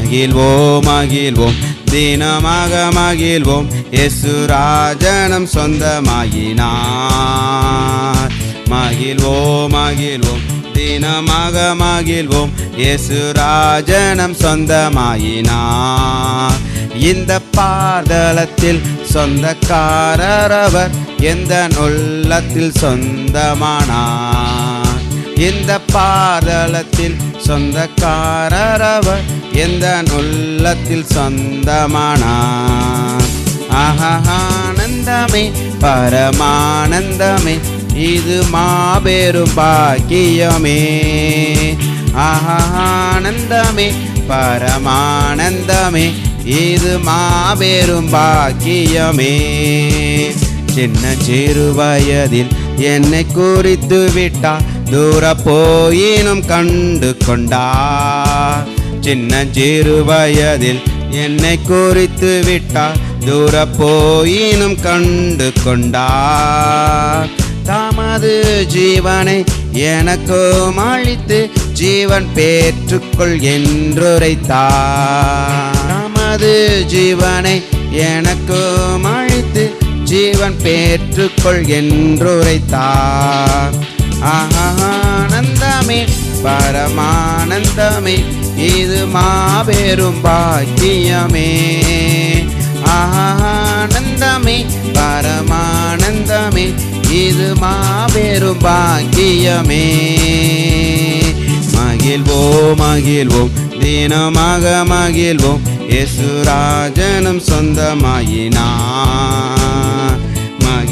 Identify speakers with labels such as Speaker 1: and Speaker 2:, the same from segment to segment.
Speaker 1: மகிழ்வோம் மகிழ்வோம். தினமாக மகிழ்வோம். எசுராஜனம் சொந்தமாகினார் மகிழ்வோம் மகிழ்வோம். தினமாக மகிழ்வோம். எசுராஜனம் சொந்தமாயினார். இந்த பாதளத்தில் சொந்தக்காரர் அவர் எந்த நொல்லத்தில் சொந்தமானார். இந்த பாதளத்தில் சொந்தக்காரர் அவர் எந்த உள்ளத்தில் சொந்தமானார் ஆனந்தமே பரமானந்தமே இது மாபெரும் பாக்கியமே. ஆனந்தமே பரமானந்தமே இது மாபெரும் பாக்கியமே. சின்ன சிறு வயதில் என்னை குறித்து விட்டா தூர போயினும் கண்டு கொண்டா சின்ன சிறு வயதில் என்னை குறித்து விட்டா தூர போயினும் கண்டு கொண்டா தமது ஜீவனை எனக்கும் அழித்து ஜீவன் பெற்றுக்கொள் என்றுரைத்தார். தமது ஜீவனை எனக்கும் அழித்து ஜீவன் பெற்றுக்கொள் என்றுரைத்தார். ஆனந்தமே. பரமானந்தமே இது மாபெரும் பாக்கியமே. ஆனந்தமே பரமானந்தமே இது மாபெரும் பாக்கியமே. மகிழ்வோம் மகிழ்வோம் தினமாக மகிழ்வோம் எசுராஜனும் சொந்தமாயினார்.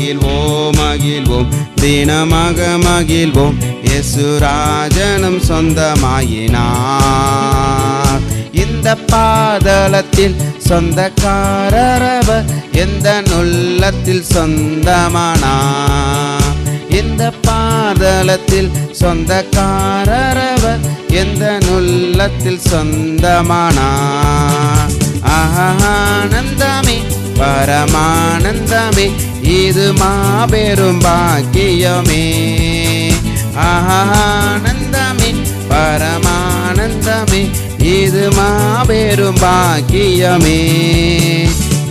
Speaker 1: மகிழ்வோம் மகிழ்வோம். தினமாக மகிழ்வோம். எசுராஜனும் சொந்தமாயினார். இந்த பாதளத்தில் சொந்தக்காரரவர் எந்த நுள்ளத்தில் சொந்தமானா இந்த பாதளத்தில் சொந்தக்காரரவர் எந்த நுள்ளத்தில் சொந்தமானா ஆனந்தமே பரமானந்தமே இது மாபெரும் பாக்கியமே. ஆனந்தமே பரமானந்தமே இது மாபெரும் பாக்கியமே.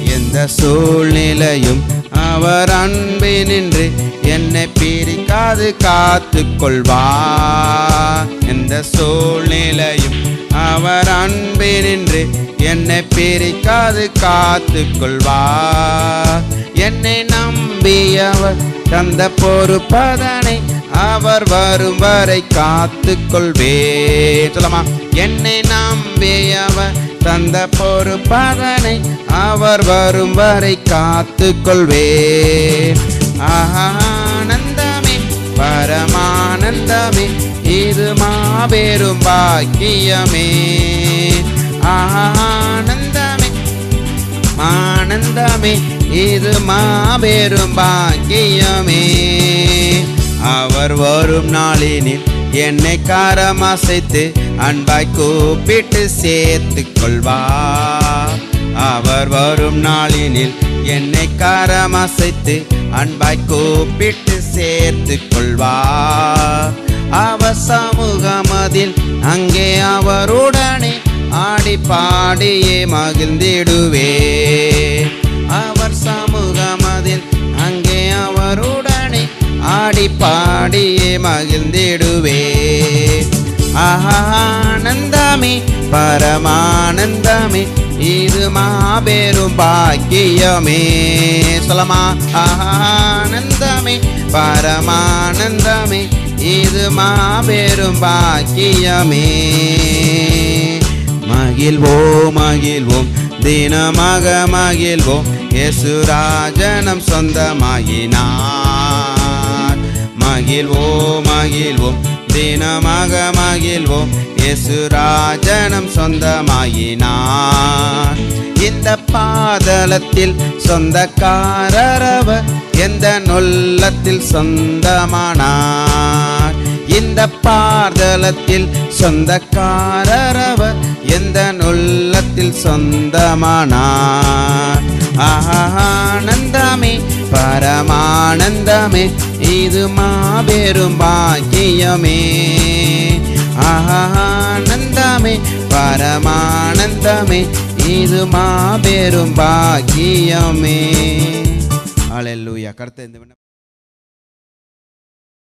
Speaker 1: எந்த சூழ்நிலையும் அவர் அன்பு நின்று என்னை பிரிக்காது காத்து கொள்வார் எந்த சூழ்நிலையும் அவர் அன்பினின்று என்னை பிரிக்காது காத்து கொள்வா என்னை நம்பியவர் தந்த பொறுப்பதனை அவர் வரும் வரை காத்து கொள்வே சொல்லமா என்னை நம்பியவர் தந்த பொறுப்பதனை அவர் வரும் வரை காத்து கொள்வே ஆஹா. பரமானந்தமே இது மாபெரும் பாக்கியமே. ஆனந்தமே ஆனந்தமே இது மாபெரும் பாக்கியமே. அவர் வரும் நாளினில் என்னை காரம் அசைத்து அன்பாய் கூப்பிட்டு சேர்த்து கொள்வார். வரும் நாளினில் என்னை காரம் அசைத்து அன்பாய் கூப்பிட்டு சேர்த்து கொள்வார் அவர் சமூகமதில் அங்கே அவருடனே ஆடி பாடியே மகிழ்ந்திடுவே. அவர் சமூகமதில் அங்கே அவருடனே ஆடி பாடியே மகிழ்ந்திடுவே. ஆனந்தமே பரமானந்தமே இது மாபெரும் பாக்கியமே. சொல்லமா? ஆனந்தமே பரமானந்தமே இது மாபெரும் பாக்கியமே. மகிழ்வோம் மகிழ்வோம் தினமாக மகிழ்வோம் யசுராஜனம் சொந்தமாயினார். மகிழ்வோம் மகிழ்வோம். தினமாக மகிழ்வோம். யசுராஜனம் சொந்தமாயினார். இந்த பாதளத்தில் சொந்தக்காரரவர் எந்த நொல்லத்தில் சொந்தமானார். இந்த பாதளத்தில் சொந்தக்காரரவர் எந்த நொல்லத்தில் சொந்தமானார். ஆனந்தமே பரமானந்தமே இது மாபெரும் பாக்கியமே. ஆனந்தமே பரமானந்தமே இது மாபெரும் பாக்கியமே. அல்லேலூயா கர்த்தர் இந்த